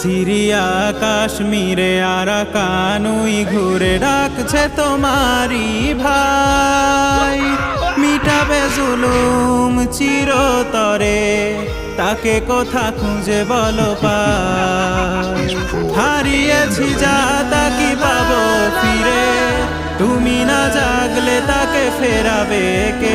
Syria কাশ্মীরে আর আরাকানুই ঘুরে ডাকছে তোমারি ভাই। মিটাবে জুলুম চিরতরে, তাকে কোথা খুঁজে বলো হারিয়েছি যা তা কি পাবো ফিরে, তুমি না জাগলে তাকে ফেরাবে কে?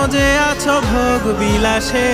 মজে আছো ভোগ বিলাসে।